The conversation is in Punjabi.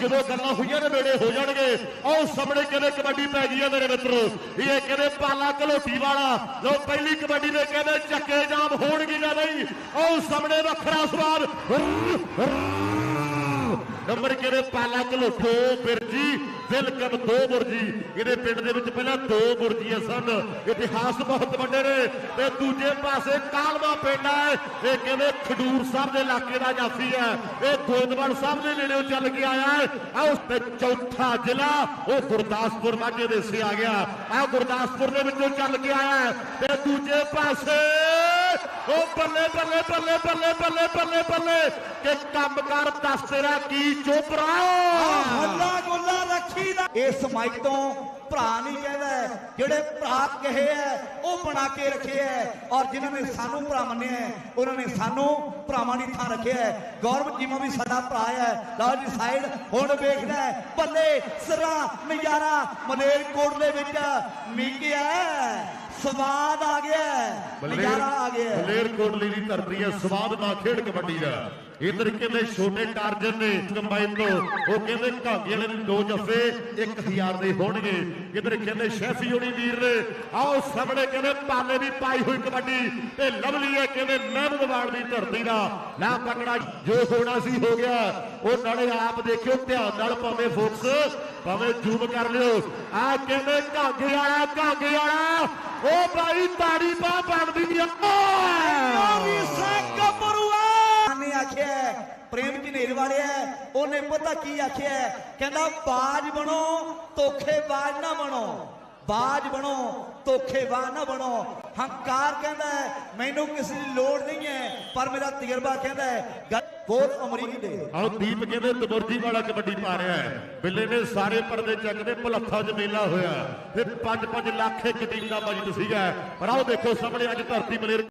ਜਦੋਂ ਗੱਲਾਂ ਹੋਈਆਂ ਨੇ ਵੇੜੇ ਹੋ ਜਾਣਗੇ। ਉਹ ਸਾਹਮਣੇ ਕਹਿੰਦੇ ਕਬੱਡੀ ਪੈ ਗਈ ਹੈ ਮੇਰੇ ਮਿੱਤਰੋ। ਇਹ ਕਹਿੰਦੇ ਪਾਲਾ ਘਲੋਟੀ ਵਾਲਾ। ਲੋ ਪਹਿਲੀ ਕਬੱਡੀ ਦੇ ਕਹਿੰਦੇ ਚੱਕੇ ਜਾਮ ਹੋਣਗੇ ਜਾਂ ਨਹੀਂ। ਉਹ ਸਾਹਮਣੇ ਵੱਖਰਾ ਸਵਾਦ ਨੰਬਰ ਕਿਹੜੇ ਪਾਲਾ ਘਲੋਟੋ ਬਿਰਜੀ ਦਿਲਕਮ ਦੋ ਬੁਰਜੀ ਇਹਦੇ ਪਿੰਡ ਦੇ ਵਿੱਚ ਪਹਿਲਾਂ ਦੋ ਬੁਰਜੀਆਂ ਸਨ। ਇਤਿਹਾਸ ਬਹੁਤ ਵੱਡੇ ਨੇ ਤੇ ਦੂਜੇ ਪਾਸੇ ਕਾਲਵਾ ਪਿੰਡ ਹੈ ਇਹ ਕਹਿੰਦੇ ਖਡੂਰ ਸਾਹਿਬ ਦੇ ਇਲਾਕੇ ਦਾ ਜਾਫੀ ਹੈ ਇਹ ਗੋਇੰਦਵਾਲ ਸਾਹਿਬ ਦੇ ਨੇੜਿਓਂ ਚੱਲ ਕੇ ਆਇਆ ਹੈ। ਆ ਉਸ ਤੇ ਚੌਥਾ ਜ਼ਿਲ੍ਹਾ, ਉਹ ਗੁਰਦਾਸਪੁਰ ਮਾਝੇ ਦੇ ਸੇ ਆ ਗਿਆ। ਆ ਗੁਰਦਾਸਪੁਰ ਦੇ ਵਿੱਚੋਂ ਚੱਲ ਕੇ ਆਇਆ ਹੈ ਤੇ ਦੂਜੇ ਪਾਸੇ ਉਹ ਬੱਲੇ ਬੱਲੇ ਬੱਲੇ ਬੱਲੇ ਬੱਲੇ ਬੱਲੇ ਬੱਲੇ। ਕਿ ਕੰਮ ਕਰ ਦੱਸ ਤੇਰਾ ਕੀ ਚੋਪਰਾ। ਹੱਲਾ ਗੁੱਲਾ ਰੱਖੀ ਦਾ ਇਸ ਮਾਈਕ ਤੋਂ ਭਰਾ ਨਹੀਂ ਕਹਿੰਦਾ ਜਿਹੜੇ ਭਰਾ ਕਹੇ ਹੈ ਉਹ ਬਣਾ ਕੇ ਰੱਖੇ ਹੈ। ਔਰ ਜਿਨ੍ਹਾਂ ਨੇ ਸਾਨੂੰ ਭਰਾ ਮੰਨਿਆ ਉਹਨਾਂ ਨੇ ਸਾਨੂੰ ਭਰਾਵਾਂ ਦੀ ਥਾਂ ਰੱਖਿਆ ਗੌਰਵ ਜੀਮਾ ਵੀ ਸਾਡਾ ਭਰਾ ਹੈ। ਲਓ ਜੀ ਸਾਈਡ ਹੁਣ ਵੇਖਦਾ ਬੱਲੇ ਸਰਾ ਨਜ਼ਾਰਾ ਮਲੇਰ ਕੋਟ ਦੇ ਵਿੱਚ। ਮੀਕਿਆ ਸਵਾਦ ਆ ਗਿਆ ਨਜ਼ਾਰਾ ਆ ਗਿਆ ਹੈ। ਮਲੇਰ ਕੋਟਲੀ ਦੀ ਧਰਤੀ ਹੈ ਸਵਾਦ ਨਾਲ ਖੇਡ ਕਬੱਡੀ ਦਾ। ਇਧਰ ਕਹਿੰਦੇ ਛੋਟੇ ਟਾਰਜਨ ਨੇ ਕੰਬਾਈਨ ਤੋਂ ਉਹ ਕਹਿੰਦੇ ਘਾਗੇ ਵਾਲੇ ਨੂੰ ਦੋ ਜੱਫੇ 1000 ਦੇ ਹੋਣਗੇ। ਇਧਰ ਕਹਿੰਦੇ ਸ਼ੈਫੀ ਹੋਣੀ ਵੀਰ ਨੇ ਆਓ ਸਾਹਮਣੇ ਕਹਿੰਦੇ ਪਾਲੇ ਦੀ ਪਾਈ ਹੋਈ ਕਬੱਡੀ ਤੇ ਲਵਲੀ ਹੈ ਕਹਿੰਦੇ ਮਹਿਮਦਵਾਲ ਦੀ ਧਰਤੀ ਦਾ। ਨਾ ਪਕੜਾ ਜੋ ਹੋਣਾ ਸੀ ਹੋ ਗਿਆ। ਉਹ ਨਾਲੇ ਆਪ ਦੇਖਿਓ ਧਿਆਨ ਨਾਲ ਭਾਵੇਂ ਫੋਕਸ ਭਾਵੇਂ ਜ਼ੂਮ ਕਰ ਲਿਓ। ਆ ਕਹਿੰਦੇ ਘਾਗੇ ਵਾਲਾ ਘਾਗੇ ਵਾਲਾ। ਉਹ ਭਾਈ ਤਾੜੀ ਬਾਹ ਬਣਦੀ ਆ। ਵੀ ਗੱਭਰੂਆ ਨੇ ਆਖਿਆ ਹੈ, ਪ੍ਰੇਮ ਝਨੇਰ ਵਾਲਿਆ ਉਹਨੇ ਪਤਾ ਕੀ ਆਖਿਆ? ਕਹਿੰਦਾ ਬਾਜ ਬਣੋ ਧੋਖੇਬਾਜ਼ ਨਾ ਬਣੋ। ਬਾਜ ਬਣੋ ਧੋਖੇਬਾਜ਼ ਨਾ ਬਣੋ। ਹੰਕਾਰ ਕਹਿੰਦਾ ਮੈਨੂੰ ਕਿਸੇ ਦੀ ਲੋੜ ਨਹੀਂ ਹੈ, ਪਰ ਮੇਰਾ ਤਜਰਬਾ ਕਹਿੰਦਾ ਹੈ, ਗੱਲ ਅਮਰੀਕ ਦੇ। ਆਓ ਦੀਪ ਕਹਿੰਦੇ ਤਬਰਜੀ ਵਾਲਾ ਕਬੱਡੀ ਪਾ ਰਿਹਾ ਹੈ। ਬਿੱਲੇ ਨੇ ਸਾਰੇ ਪਰਦੇ ਚੱਕਦੇ ਭਲੱਥਾ ਚ ਹੋਇਆ। ਤੇ 5-5 ਲੱਖ ਇੱਕ ਟੀਮ ਦਾ ਬਜਟ ਸੀਗਾ। ਪਰ ਆਓ ਦੇਖੋ, ਸਾਹਮਣੇ ਅੱਜ ਧਰਤੀ ਮਲੇਰ